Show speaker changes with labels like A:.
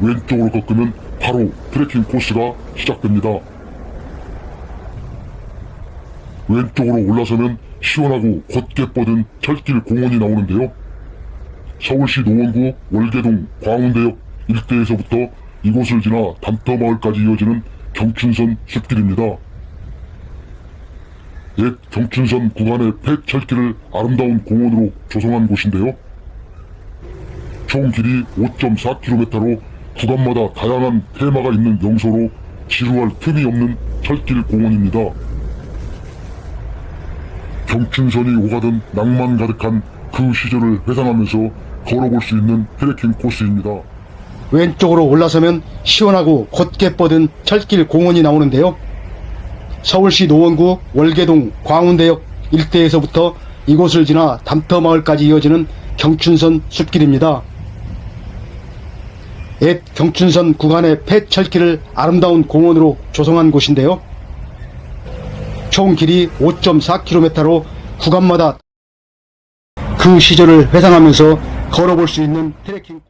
A: 왼쪽으로 꺾으면 바로 트레킹 코스가 시작됩니다. 왼쪽으로 올라서면 시원하고 곧게 뻗은 철길 공원이 나오는데요. 서울시 노원구 월계동 광운대역 일대에서부터 이곳을 지나 담터마을까지 이어지는 경춘선 숲길입니다. 옛 경춘선 구간의 폐철길을 아름다운 공원으로 조성한 곳인데요. 총 길이 5.4km로 구간마다 다양한 테마가 있는 명소로 지루할 틈이 없는 철길 공원입니다. 경춘선이 오가던 낭만 가득한 그 시절을 회상하면서 걸어볼 수 있는 트레킹 코스입니다.
B: 왼쪽으로 올라서면 시원하고 곧게 뻗은 철길 공원이 나오는데요. 서울시 노원구 월계동 광운대역 일대에서부터 이곳을 지나 담터마을까지 이어지는 경춘선 숲길입니다. 옛 경춘선 구간의 폐철길을 아름다운 공원으로 조성한 곳인데요. 총 길이 5.4km로 구간마다 그 시절을 회상하면서 걸어볼 수 있는 트레킹